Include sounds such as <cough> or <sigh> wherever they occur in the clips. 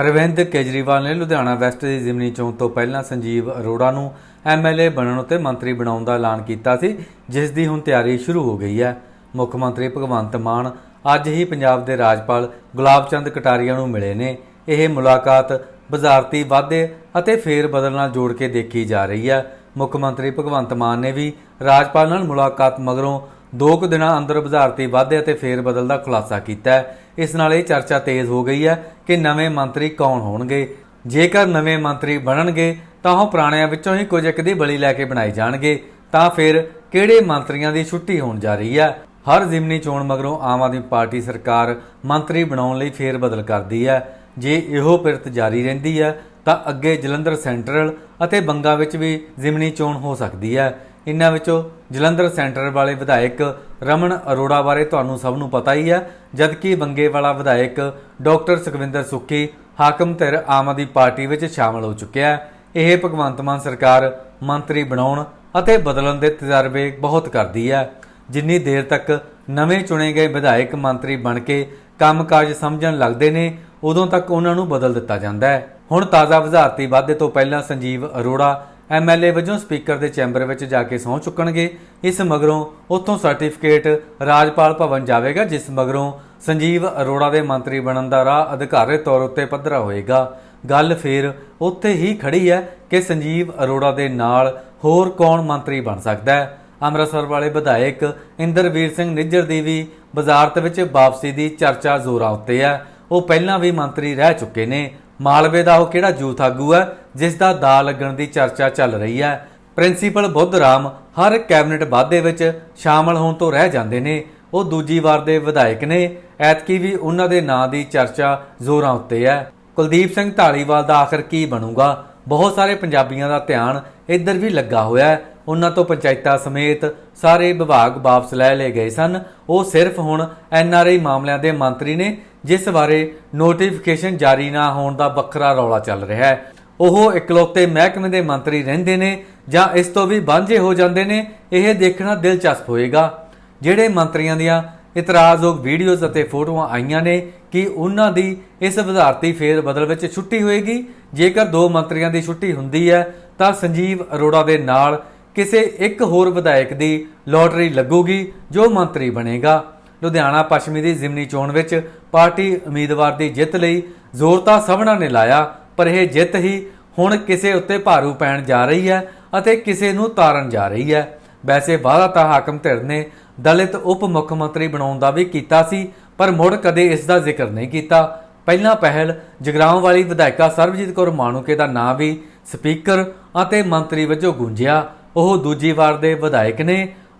ਅਰਵਿੰਦ ਕੇਜਰੀਵਾਲ ਨੇ ਲੁਧਿਆਣਾ ਵੈਸਟ ਦੀ ਜ਼ਿਮਨੀ ਚੋਣ ਤੋਂ ਪਹਿਲਾਂ ਸੰਜੀਵ ਅਰੋੜਾ ਨੂੰ ਐਮਐਲਏ ਬਣਨ ਉਤੇ ਮੰਤਰੀ ਬਣਾਉਣ ਦਾ ਐਲਾਨ ਕੀਤਾ ਸੀ, ਜਿਸ ਦੀ ਹੁਣ ਤਿਆਰੀ ਸ਼ੁਰੂ ਹੋ ਗਈ ਹੈ। ਮੁੱਖ ਮੰਤਰੀ ਭਗਵੰਤ ਮਾਨ ਅੱਜ ਹੀ ਪੰਜਾਬ ਦੇ ਰਾਜਪਾਲ ਗੁਲਾਬ ਚੰਦ ਕਟਾਰੀਆ ਨੂੰ ਮਿਲੇ ਨੇ। ਇਹ ਮੁਲਾਕਾਤ ਬਜ਼ਾਰਤੀ ਵਾਧੇ ਅਤੇ ਫੇਰ ਬਦਲ ਨਾਲ ਜੋੜ ਕੇ ਦੇਖੀ ਜਾ ਰਹੀ ਹੈ। ਮੁੱਖ ਮੰਤਰੀ ਭਗਵੰਤ ਮਾਨ ਨੇ ਵੀ ਰਾਜਪਾਲ ਨਾਲ ਮੁਲਾਕਾਤ ਮਗਰੋਂ ਦੋ ਕੁ ਦਿਨਾਂ ਅੰਦਰ ਬਜ਼ਾਰਤੀ ਵਾਧੇ ਅਤੇ ਫੇਰ ਬਦਲ ਦਾ ਖੁਲਾਸਾ ਕੀਤਾ ਹੈ। ਇਸ ਨਾਲ ਇਹ ਚਰਚਾ ਤੇਜ਼ ਹੋ ਗਈ ਹੈ ਕਿ ਨਵੇਂ ਮੰਤਰੀ ਕੌਣ ਹੋਣਗੇ। ਜੇਕਰ ਨਵੇਂ ਮੰਤਰੀ ਬਣਨਗੇ, ਤਾਂ ਉਹ ਪੁਰਾਣਿਆਂ ਵਿੱਚੋਂ ਹੀ ਕੁਝ ਇੱਕ ਦੀ ਬਲੀ ਲੈ ਕੇ ਬਣਾਏ ਜਾਣਗੇ। ਤਾਂ ਫਿਰ ਕਿਹੜੇ ਮੰਤਰੀਆਂ ਦੀ ਛੁੱਟੀ ਹੋਣ ਜਾ ਰਹੀ ਹੈ? ਹਰ ਜ਼ਿਮਨੀ ਚੋਣ ਮਗਰੋਂ ਆਮ ਆਦਮੀ ਪਾਰਟੀ ਸਰਕਾਰ ਮੰਤਰੀ ਬਣਾਉਣ ਲਈ ਫੇਰ ਬਦਲ ਕਰਦੀ ਹੈ। ਜੇ ਇਹੋ ਪਿਰਤ ਜਾਰੀ ਰਹਿੰਦੀ ਹੈ, ਤਾਂ ਅੱਗੇ ਜਲੰਧਰ ਸੈਂਟਰਲ ਅਤੇ ਬੰਗਾ ਵਿੱਚ ਵੀ ਜ਼ਿਮਨੀ ਚੋਣ ਹੋ ਸਕਦੀ ਹੈ। ਇਨ੍ਹਾਂ ਵਿੱਚੋਂ ਜਲੰਧਰ ਸੈਂਟਰ ਵਾਲੇ ਵਿਧਾਇਕ ਰਮਨ ਅਰੋੜਾ ਬਾਰੇ ਤੁਹਾਨੂੰ ਸਭ ਨੂੰ ਪਤਾ ਹੀ ਹੈ, ਜਦਕਿ ਬੰਗੇ ਵਾਲਾ ਵਿਧਾਇਕ ਡਾਕਟਰ ਸੁਖਵਿੰਦਰ ਸੁੱਖੀ ਹਾਕਮ ਧਿਰ ਆਮ ਆਦਮੀ ਪਾਰਟੀ ਵਿੱਚ ਸ਼ਾਮਲ ਹੋ ਚੁੱਕਿਆ ਹੈ। ਇਹ ਭਗਵੰਤ ਮਾਨ ਸਰਕਾਰ ਮੰਤਰੀ ਬਣਾਉਣ ਅਤੇ ਬਦਲਣ ਦੇ ਤਜਰਬੇ ਬਹੁਤ ਕਰਦੀ ਹੈ। ਜਿੰਨੀ ਦੇਰ ਤੱਕ ਨਵੇਂ ਚੁਣੇ ਗਏ ਵਿਧਾਇਕ ਮੰਤਰੀ ਬਣ ਕੇ ਕੰਮਕਾਜ ਸਮਝਣ ਲੱਗਦੇ ਨੇ, ਉਦੋਂ ਤੱਕ ਉਹਨਾਂ ਨੂੰ ਬਦਲ ਦਿੱਤਾ ਜਾਂਦਾ ਹੈ। ਹੁਣ ਤਾਜ਼ਾ ਵਿਧਾਰਤੀ ਵਾਅਦੇ ਤੋਂ ਪਹਿਲਾਂ ਸੰਜੀਵ ਅਰੋੜਾ ਐਮਐਲਏ ਵਜੋਂ ਸਪੀਕਰ ਦੇ ਚੈਂਬਰ ਵਿੱਚ ਜਾ ਕੇ ਸਹੁੰ ਚੁੱਕਣਗੇ। ਇਸ ਮਗਰੋਂ ਉੱਥੋਂ ਸਰਟੀਫਿਕੇਟ ਰਾਜਪਾਲ ਭਵਨ ਜਾਵੇਗਾ, ਜਿਸ ਮਗਰੋਂ ਸੰਜੀਵ ਅਰੋੜਾ ਦੇ ਮੰਤਰੀ ਬਣਨ ਦਾ ਰਾਹ ਅਧਿਕਾਰਤ ਤੌਰ ਉੱਤੇ ਪੱਧਰਾ ਹੋਏਗਾ। ਗੱਲ ਫੇਰ ਉੱਥੇ ਹੀ ਖੜੀ ਹੈ ਕਿ ਸੰਜੀਵ ਅਰੋੜਾ ਦੇ ਨਾਲ ਹੋਰ ਕੌਣ ਮੰਤਰੀ ਬਣ ਸਕਦਾ ਹੈ। ਅੰਮ੍ਰਿਤਸਰ ਵਾਲੇ ਵਿਧਾਇਕ ਇੰਦਰਵੀਰ ਸਿੰਘ ਨਿੱਜਰ ਦੀ ਵੀ ਵਜ਼ਾਰਤ ਵਿੱਚ ਵਾਪਸੀ ਦੀ ਚਰਚਾ ਜ਼ੋਰਾਂ ਉੱਤੇ ਹੈ। ਉਹ ਪਹਿਲਾਂ ਵੀ ਮੰਤਰੀ ਰਹਿ ਚੁੱਕੇ ਨੇ। ਮਾਲਵੇ ਦਾ ਉਹ ਕਿਹੜਾ ਯੂਥ ਆਗੂ ਹੈ, ਜਿਸ ਦਾ ਦਾ ਲੱਗਣ ਦੀ ਚਰਚਾ ਚੱਲ ਰਹੀ ਹੈ। ਪ੍ਰਿੰਸੀਪਲ ਬੁੱਧ ਰਾਮ ਹਰ ਕੈਬਨਿਟ ਵਾਧੇ ਵਿੱਚ ਸ਼ਾਮਲ ਹੋਣ ਤੋਂ ਰਹਿ ਜਾਂਦੇ ਨੇ। ਉਹ ਦੂਜੀ ਵਾਰ ਦੇ ਵਿਧਾਇਕ ਨੇ। ਐਤਕੀ ਵੀ ਉਹਨਾਂ ਦੇ ਨਾਂ ਦੀ ਚਰਚਾ ਜ਼ੋਰਾਂ ਉੱਤੇ ਹੈ। ਕੁਲਦੀਪ ਸਿੰਘ ਢਾਲੀਵਾਲ ਦਾ ਆਖਰ ਕੀ ਬਣੂਗਾ? ਬਹੁਤ ਸਾਰੇ ਪੰਜਾਬੀਆਂ ਦਾ ਧਿਆਨ ਇੱਧਰ ਵੀ ਲੱਗਾ ਹੋਇਆ ਹੈ। ਉਹਨਾਂ ਤੋਂ ਪੰਚਾਇਤਾਂ ਸਮੇਤ ਸਾਰੇ ਵਿਭਾਗ ਵਾਪਸ ਲੈ ਲਏ ਗਏ ਸਨ। ਉਹ ਸਿਰਫ ਹੁਣ ਐਨਆਰਆਈ ਮਾਮਲਿਆਂ ਦੇ ਮੰਤਰੀ ਨੇ, ਜਿਸ ਬਾਰੇ ਨੋਟੀਫਿਕੇਸ਼ਨ ਜਾਰੀ ਨਾ ਹੋਣ ਦਾ ਵੱਖਰਾ ਰੌਲਾ ਚੱਲ ਰਿਹਾ ਹੈ। ਉਹ ਇਕਲੌਤੇ ਮਹਿਕਮੇ ਦੇ ਮੰਤਰੀ ਰਹਿੰਦੇ ਨੇ ਜਾਂ ਇਸ ਤੋਂ ਵੀ ਵਾਂਝੇ ਹੋ ਜਾਂਦੇ ਨੇ, ਇਹ ਦੇਖਣਾ ਦਿਲਚਸਪ ਹੋਏਗਾ। ਜਿਹੜੇ ਮੰਤਰੀਆਂ ਦੀਆਂ ਇਤਰਾਜ਼ਯੋਗ ਵੀਡੀਓਜ਼ ਅਤੇ ਫੋਟੋਆਂ ਆਈਆਂ ਨੇ ਕਿ ਉਹਨਾਂ ਦੀ ਇਸ ਵਿਧਾਰਤੀ ਫੇਰ ਬਦਲ ਵਿੱਚ ਛੁੱਟੀ ਹੋਏਗੀ। ਜੇਕਰ ਦੋ ਮੰਤਰੀਆਂ ਦੀ ਛੁੱਟੀ ਹੁੰਦੀ ਹੈ, ਤਾਂ ਸੰਜੀਵ ਅਰੋੜਾ ਦੇ ਨਾਲ ਕਿਸੇ ਇੱਕ ਹੋਰ ਵਿਧਾਇਕ ਦੀ ਲੋਟਰੀ ਲੱਗੂਗੀ, ਜੋ ਮੰਤਰੀ ਬਣੇਗਾ। ਲੁਧਿਆਣਾ ਪੱਛਮੀ ਦੀ ਜ਼ਿਮਨੀ ਚੋਣ ਵਿੱਚ ਪਾਰਟੀ ਉਮੀਦਵਾਰ ਦੀ ਜਿੱਤ ਲਈ ਜ਼ੋਰ ਤਾਂ ਸਭਨਾਂ ਨੇ ਲਾਇਆ, ਪਰ ਇਹ ਜਿੱਤ ਹੀ ਹੁਣ ਕਿਸੇ ਉੱਤੇ ਭਾਰੂ ਪੈਣ ਜਾ ਰਹੀ ਹੈ ਅਤੇ ਕਿਸੇ ਨੂੰ ਤਾਰਨ ਜਾ ਰਹੀ ਹੈ। ਵੈਸੇ ਵਾਅਦਾ ਤਾਂ ਹਾਕਮ ਧਿਰ ਨੇ ਦਲਿਤ ਉਪ ਮੁੱਖ ਮੰਤਰੀ ਬਣਾਉਣ ਦਾ ਵੀ ਕੀਤਾ ਸੀ, ਪਰ ਮੁੜ ਕਦੇ ਇਸ ਦਾ ਜ਼ਿਕਰ ਨਹੀਂ ਕੀਤਾ। ਪਹਿਲਾਂ ਪਹਿਲ ਜਗਰਾਉਂ ਵਾਲੀ ਵਿਧਾਇਕਾ ਸਰਬਜੀਤ ਕੌਰ ਮਾਣੂਕੇ ਦਾ ਨਾਂ ਵੀ ਸਪੀਕਰ ਅਤੇ ਮੰਤਰੀ ਵਜੋਂ ਗੂੰਜਿਆ। ਉਹ ਦੂਜੀ ਵਾਰ ਦੇ ਵਿਧਾਇਕ ਨੇ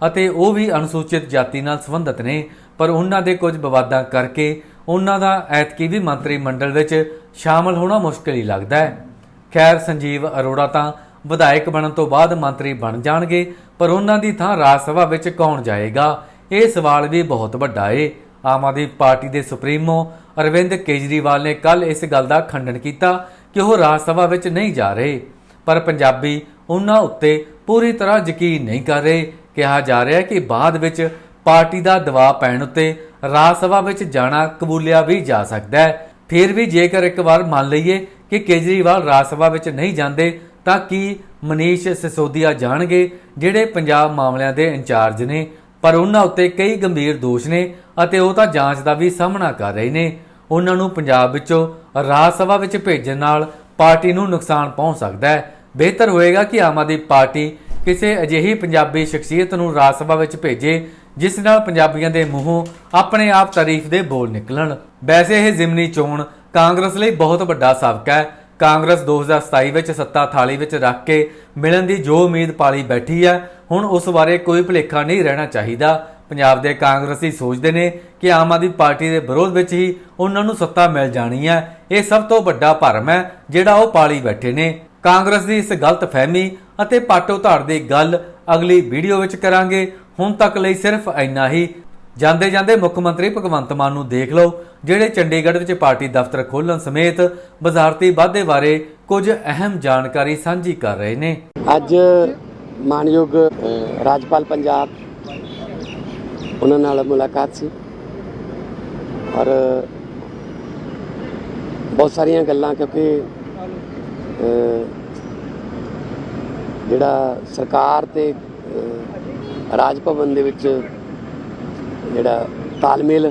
ਅਤੇ ਉਹ ਵੀ ਅਨੁਸੂਚਿਤ ਜਾਤੀ ਨਾਲ ਸੰਬੰਧਿਤ ਨੇ, ਪਰ ਉਹਨਾਂ ਦੇ ਕੁਝ ਵਿਵਾਦਾਂ ਕਰਕੇ ਉਹਨਾਂ ਦਾ ਐਤਕੀ ਵੀ ਮੰਤਰੀ ਮੰਡਲ ਵਿੱਚ ਸ਼ਾਮਲ ਹੋਣਾ ਮੁਸ਼ਕਲ ਹੀ ਲੱਗਦਾ ਹੈ। ਖੈਰ, ਸੰਜੀਵ ਅਰੋੜਾ ਤਾਂ ਵਿਧਾਇਕ ਬਣਨ ਤੋਂ ਬਾਅਦ ਮੰਤਰੀ ਬਣ ਜਾਣਗੇ, ਪਰ ਉਹਨਾਂ ਦੀ ਥਾਂ ਰਾਜ ਸਭਾ ਵਿੱਚ ਕੌਣ ਜਾਏਗਾ? ਇਹ ਸਵਾਲ ਵੀ ਬਹੁਤ ਵੱਡਾ ਏ। ਆਮ ਆਦਮੀ ਪਾਰਟੀ ਦੇ ਸੁਪਰੀਮੋ ਅਰਵਿੰਦ ਕੇਜਰੀਵਾਲ ਨੇ ਕੱਲ ਇਸ ਗੱਲ ਦਾ ਖੰਡਨ ਕੀਤਾ ਕਿ ਉਹ ਰਾਜ ਸਭਾ ਵਿੱਚ ਨਹੀਂ ਜਾ ਰਹੇ, ਪਰ ਪੰਜਾਬੀ ਉਹਨਾਂ ਉੱਤੇ ਪੂਰੀ ਤਰ੍ਹਾਂ ਯਕੀਨ ਨਹੀਂ ਕਰ ਰਹੇ। ਕਿਹਾ ਜਾ ਰਿਹਾ ਹੈ ਕਿ ਬਾਅਦ ਵਿੱਚ ਪਾਰਟੀ ਦਾ ਦਬਾਅ ਪੈਣ ਉੱਤੇ ਰਾਜ ਸਭਾ ਵਿੱਚ ਜਾਣਾ ਕਬੂਲਿਆ ਵੀ ਜਾ ਸਕਦਾ ਹੈ। ਫਿਰ ਵੀ ਜੇਕਰ ਇੱਕ ਵਾਰ ਮੰਨ ਲਈਏ ਕਿ ਕੇਜਰੀਵਾਲ ਰਾਜ ਸਭਾ ਵਿੱਚ ਨਹੀਂ ਜਾਂਦੇ, ਤਾਂ ਕੀ ਮਨੀਸ਼ ਸਿਸੋਦੀਆ ਜਾਣਗੇ, ਜਿਹੜੇ ਪੰਜਾਬ ਮਾਮਲਿਆਂ ਦੇ ਇੰਚਾਰਜ ਨੇ? ਪਰ ਉਹਨਾਂ ਉੱਤੇ ਕਈ ਗੰਭੀਰ ਦੋਸ਼ ਨੇ ਅਤੇ ਉਹ ਤਾਂ ਜਾਂਚ ਦਾ ਵੀ ਸਾਹਮਣਾ ਕਰ ਰਹੇ ਨੇ। ਉਹਨਾਂ ਨੂੰ ਪੰਜਾਬ ਵਿੱਚੋਂ ਰਾਜ ਸਭਾ ਵਿੱਚ ਭੇਜਣ ਨਾਲ ਪਾਰਟੀ ਨੂੰ ਨੁਕਸਾਨ ਪਹੁੰਚ ਸਕਦਾ ਹੈ। ਬਿਹਤਰ ਹੋਏਗਾ ਕਿ ਆਮ ਆਦਮੀ ਪਾਰਟੀ ਕਿਸੇ ਅਜਿਹੀ ਪੰਜਾਬੀ ਸ਼ਖਸੀਅਤ ਨੂੰ ਰਾਜ ਸਭਾ ਵਿੱਚ ਭੇਜੇ, ਜਿਸ ਨਾਲ ਪੰਜਾਬੀਆਂ ਦੇ ਮੂੰਹੋਂ ਆਪਣੇ ਆਪ ਤਾਰੀਫ ਦੇ ਬੋਲ ਨਿਕਲਣ। ਵੈਸੇ ਇਹ ਜ਼ਿਮਨੀ ਚੋਣ ਕਾਂਗਰਸ ਲਈ ਬਹੁਤ ਵੱਡਾ ਸਬਕ ਹੈ। ਕਾਂਗਰਸ 2027 ਵਿੱਚ ਸੱਤਾ ਥਾਲੀ ਵਿੱਚ ਰੱਖ ਕੇ ਮਿਲਣ ਦੀ ਜੋ ਉਮੀਦ ਪਾਲੀ ਬੈਠੀ ਹੈ, ਹੁਣ ਉਸ ਬਾਰੇ ਕੋਈ ਭੁਲੇਖਾ ਨਹੀਂ ਰਹਿਣਾ ਚਾਹੀਦਾ। ਪੰਜਾਬ ਦੇ ਕਾਂਗਰਸੀ ਸੋਚਦੇ ਨੇ ਕਿ ਆਮ ਆਦਮੀ ਪਾਰਟੀ ਦੇ ਵਿਰੋਧ ਵਿੱਚ ਹੀ ਉਹਨਾਂ ਨੂੰ ਸੱਤਾ ਮਿਲ ਜਾਣੀ ਹੈ। ਇਹ ਸਭ ਤੋਂ ਵੱਡਾ ਭਰਮ ਹੈ, ਜਿਹੜਾ ਉਹ ਪਾਲੀ ਬੈਠੇ ਨੇ। ਕਾਂਗਰਸ ਦੀ ਇਸ ਗਲਤ ਅਤੇ ਪਾਟੋ ਦੀ ਗੱਲ ਅਗਲੀ ਵੀਡੀਓ ਵਿੱਚ ਕਰਾਂਗੇ। ਹੁਣ ਤੱਕ ਲਈ ਸਿਰਫ ਇੰਨਾ ਹੀ। ਜਾਂਦੇ ਜਾਂਦੇ ਮੁੱਖ ਮੰਤਰੀ ਭਗਵੰਤ ਮਾਨ ਨੂੰ ਦੇਖ ਲਓ, ਜਿਹੜੇ ਚੰਡੀਗੜ੍ਹ ਵਿੱਚ ਪਾਰਟੀ ਦਫ਼ਤਰ ਖੋਲ੍ਹਣ ਸਮੇਤ ਵਜ਼ਾਰਤੀ ਵਾਧੇ ਬਾਰੇ ਕੁਝ ਅਹਿਮ ਜਾਣਕਾਰੀ ਸਾਂਝੀ ਕਰ ਰਹੇ ਨੇ। ਅੱਜ ਮਾਨਯੋਗ ਰਾਜਪਾਲ ਪੰਜਾਬ ਉਹਨਾਂ ਨਾਲ ਮੁਲਾਕਾਤ ਸੀ ਔਰ ਬਹੁਤ ਸਾਰੀਆਂ ਗੱਲਾਂ ਕਿਉਂਕਿ ਜਿਹੜਾ ਸਰਕਾਰ ਤੇ ਰਾਜ ਭਵਨ ਦੇ ਵਿੱਚ ਜਿਹੜਾ ਤਾਲਮੇਲ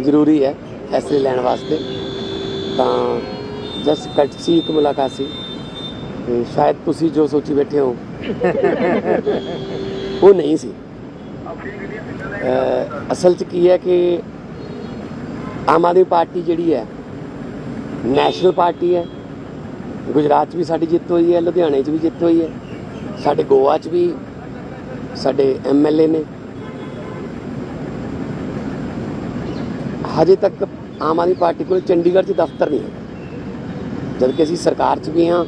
ਜ਼ਰੂਰੀ ਹੈ ਫੈਸਲੇ ਲੈਣ ਵਾਸਤੇ ਤਾਂ ਜਸ ਕਟਸੀ ਇੱਕ ਮੁਲਾਕਾਤ ਸੀ ਤੇ ਸ਼ਾਇਦ ਤੁਸੀਂ ਜੋ ਸੋਚੀ ਬੈਠੇ ਹੋ <laughs> ਉਹ ਨਹੀਂ ਸੀ। ਅਸਲ 'ਚ ਕੀ ਹੈ ਕਿ ਆਮ ਆਦਮੀ ਪਾਰਟੀ ਜਿਹੜੀ ਹੈ ਨੈਸ਼ਨਲ ਪਾਰਟੀ ਹੈ ਗੁਜਰਾਤ 'ਚ ਵੀ ਸਾਡੀ ਜਿੱਤ ਹੋਈ ਹੈ, ਲੁਧਿਆਣੇ 'ਚ ਵੀ ਜਿੱਤ ਹੋਈ ਹੈ, ਸਾਡੇ ਗੋਆ 'ਚ ਵੀ ਸਾਡੇ ਐਮਐਲਏ ਨੇ। ਹਜੇ ਤੱਕ ਆਮ ਆਦਮੀ ਪਾਰਟੀ ਕੋਲ ਚੰਡੀਗੜ੍ਹ 'ਚ ਦਫ਼ਤਰ ਨਹੀਂ ਹੈ। ਜਦਕਿ ਅਸੀਂ ਸਰਕਾਰ 'ਚ ਵੀ ਹਾਂ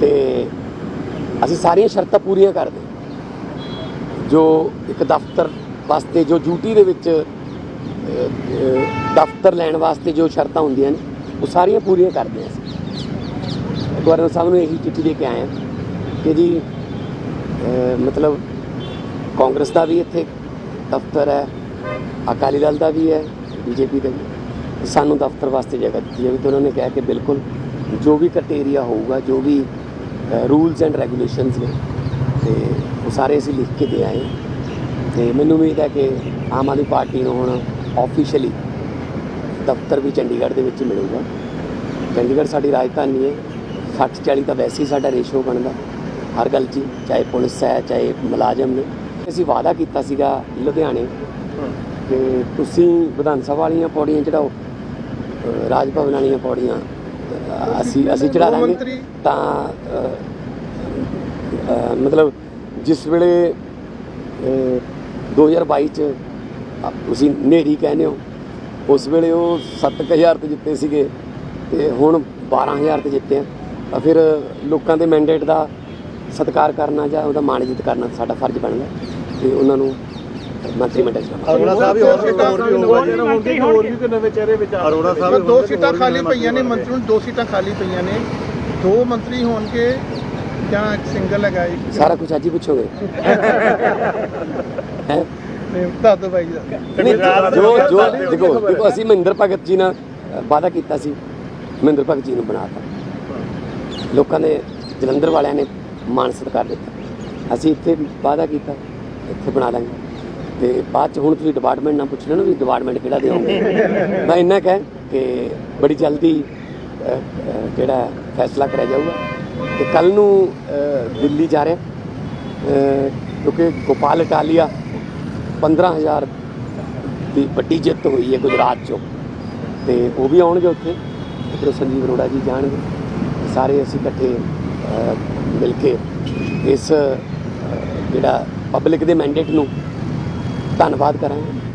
ਤੇ ਅਸੀਂ ਸਾਰੀਆਂ ਸ਼ਰਤਾਂ ਪੂਰੀਆਂ ਕਰਦੇ ਹਾਂ। ਜੋ ਇੱਕ ਦਫ਼ਤਰ ਵਾਸਤੇ, ਜੋ ਡਿਊਟੀ ਦੇ ਵਿੱਚ ਦਫ਼ਤਰ ਲੈਣ ਵਾਸਤੇ ਜੋ ਸ਼ਰਤਾਂ ਹੁੰਦੀਆਂ ਨੇ, ਉਹ ਸਾਰੀਆਂ ਪੂਰੀਆਂ ਕਰਦੇ ਹਾਂ ਅਸੀਂ। ਗਵਰਨਰ ਸਾਹਿਬ ਨੂੰ ਇਹੀ ਚਿੱਠੀ ਦੇ ਕੇ ਆਏ ਹਾਂ ਕਿ ਜੀ ਮਤਲਬ ਕਾਂਗਰਸ ਦਾ ਵੀ ਇੱਥੇ ਦਫ਼ਤਰ ਹੈ, ਅਕਾਲੀ ਦਲ ਦਾ ਵੀ ਹੈ, ਬੀਜੇਪੀ ਦਾ ਵੀ। ਸਾਨੂੰ ਦਫ਼ਤਰ ਵਾਸਤੇ ਜਗ੍ਹਾ ਦਿੱਤੀ ਜਾਵੇ ਤਾਂ ਉਹਨਾਂ ਨੇ ਕਿਹਾ ਕਿ ਬਿਲਕੁਲ ਜੋ ਵੀ ਕ੍ਰਾਈਟੇਰੀਆ ਹੋਊਗਾ, ਜੋ ਵੀ ਰੂਲਸ ਐਂਡ ਰੈਗੂਲੇਸ਼ਨਸ ਨੇ, ਤੇ ਉਹ ਸਾਰੇ ਅਸੀਂ ਲਿਖ ਕੇ ਦੇ ਆਏ ਤੇ ਮੈਨੂੰ ਉਮੀਦ ਹੈ ਕਿ ਆਮ ਆਦਮੀ ਪਾਰਟੀ ਨੂੰ ਹੁਣ ਆਫੀਸ਼ੀਅਲੀ ਦਫ਼ਤਰ ਵੀ ਚੰਡੀਗੜ੍ਹ ਦੇ ਵਿੱਚ ਮਿਲੂਗਾ। ਚੰਡੀਗੜ੍ਹ ਸਾਡੀ ਰਾਜਧਾਨੀ ਹੈ। 60 40 ਤਾਂ ਵੈਸੇ ਹੀ ਸਾਡਾ ਰੇਸ਼ੋ ਬਣਦਾ ਹਰ ਗੱਲ 'ਚ ਚਾਹੇ ਪੁਲਿਸ ਹੈ ਚਾਹੇ ਮੁਲਾਜ਼ਮ ਨੇ। ਅਸੀਂ ਵਾਅਦਾ ਕੀਤਾ ਸੀਗਾ ਲੁਧਿਆਣੇ। ਕਿ ਤੁਸੀਂ ਵਿਧਾਨ ਸਭਾ ਵਾਲੀਆਂ ਪੌੜੀਆਂ ਚੜਾਓ ਰਾਜ ਭਵਨ ਵਾਲੀਆਂ ਪੌੜੀਆਂ ਅਸੀਂ ਅਸੀਂ ਚੜਾ ਦਾਂਗੇ। ਤਾਂ ਮਤਲਬ ਜਿਸ ਵੇਲੇ ਅਹ, 2022 ਚ ਤੁਸੀਂ ਨੇਰੀ ਕਹਿੰਦੇ ਹੋ ਉਸ ਵੇਲੇ ਉਹ 7000 ਤੇ ਜਿੱਤੇ ਸੀਗੇ ਤੇ ਹੁਣ 12000 ਤੇ ਜਿੱਤੇ ਆ। ਫਿਰ ਲੋਕਾਂ ਦੇ ਮੈਂਡੇਟ ਦਾ ਸਤਿਕਾਰ ਕਰਨਾ ਜਾਂ ਉਹਦਾ ਮਾਣਜਿਤ ਕਰਨਾ ਸਾਡਾ ਫਰਜ਼ ਬਣਦਾ ਤੇ ਉਹਨਾਂ ਨੂੰ ਮੰਤਰੀ ਮੰਡਲ ਚ। ਅਰੋੜਾ ਸਾਹਿਬ ਵੀ ਹੋਰ ਸੀਟਾਂ ਹੋਰ ਵੀ ਹੋਰ ਵੀ ਨਵੇਂ ਚਿਹਰੇ ਵਿੱਚ ਆ ਅਰੋੜਾ ਸਾਹਿਬ ਦੋ ਸੀਟਾਂ ਖਾਲੀ ਪਈਆਂ ਨੇ ਮੰਤਰੀ ਨੂੰ ਦੋ ਸੀਟਾਂ ਖਾਲੀ ਪਈਆਂ ਨੇ। ਦੋ ਮੰਤਰੀ ਹੋਣਗੇ ਜਾਂ ਇੱਕ ਸਿੰਗਲ ਹੈਗਾ ਇੱਕ ਸਾਰਾ ਕੁਝ ਅੱਜ ਹੀ ਪੁੱਛੋਗੇ? <laughs> ਹੈਂ? ਤੇ ਦੱਸ ਦਿਓ ਬਾਈ ਜੀ। ਦਾ। ਨਹੀਂ, ਜੋ ਜੋ ਦੇਖੋ ਅਸੀਂ ਮਹਿੰਦਰ ਭਗਤ ਜੀ ਨਾਲ ਵਾਅਦਾ ਕੀਤਾ ਸੀ। ਮਹਿੰਦਰ ਭਗਤ ਜੀ ਨੂੰ ਬਣਾਤਾ। ਲੋਕਾਂ ਨੇ ਜਲੰਧਰ ਵਾਲਿਆਂ ਨੇ ਮਾਣ ਸਤਿਕਾਰ ਦਿੱਤਾ। ਅਸੀਂ ਇੱਥੇ ਵਾਅਦਾ ਕੀਤਾ, ਇੱਥੇ ਬਣਾ ਦਾਂਗੇ ਤੇ ਬਾਅਦ ਚ ਹੁਣ ਤੁਸੀਂ ਡਿਪਾਰਟਮੈਂਟ ਨਾਲ ਪੁੱਛ ਲੈਣਾ ਵੀ ਡਿਪਾਰਟਮੈਂਟ ਕਿਹੜਾ ਦਿਓਗੇ। ਮੈਂ ਇੰਨਾ ਕਹਿ ਕਿ ਬੜੀ ਜਲਦੀ ਜਿਹੜਾ ਫੈਸਲਾ ਕਰਿਆ ਜਾਊਗਾ। ਤੇ ਕੱਲ ਨੂੰ ਦਿੱਲੀ ਜਾ ਰਿਹਾ। ਕਿਉਂਕਿ ਗੋਪਾਲ ਇਟਾਲੀਆ 15000 ਦੀ ਵੱਡੀ ਜਿੱਤ ਹੋਈ ਹੈ ਗੁਜਰਾਤ ਚੋਂ। ਤੇ ਉਹ ਵੀ ਆਉਣਗੇ ਉੱਥੇ। ਤੇ ਫਿਰ ਸੰਜੀਵ ਅਰੋੜਾ ਜੀ ਜਾਣਗੇ। ਸਾਰੇ ਅਸੀਂ ਇਕੱਠੇ ਮਿਲ ਕੇ ਇਸ ਜਿਹੜਾ ਪਬਲਿਕ ਦੇ ਮੈਂਡੇਟ ਨੂੰ ਧੰਨਵਾਦ ਕਰਾਂਗੇ।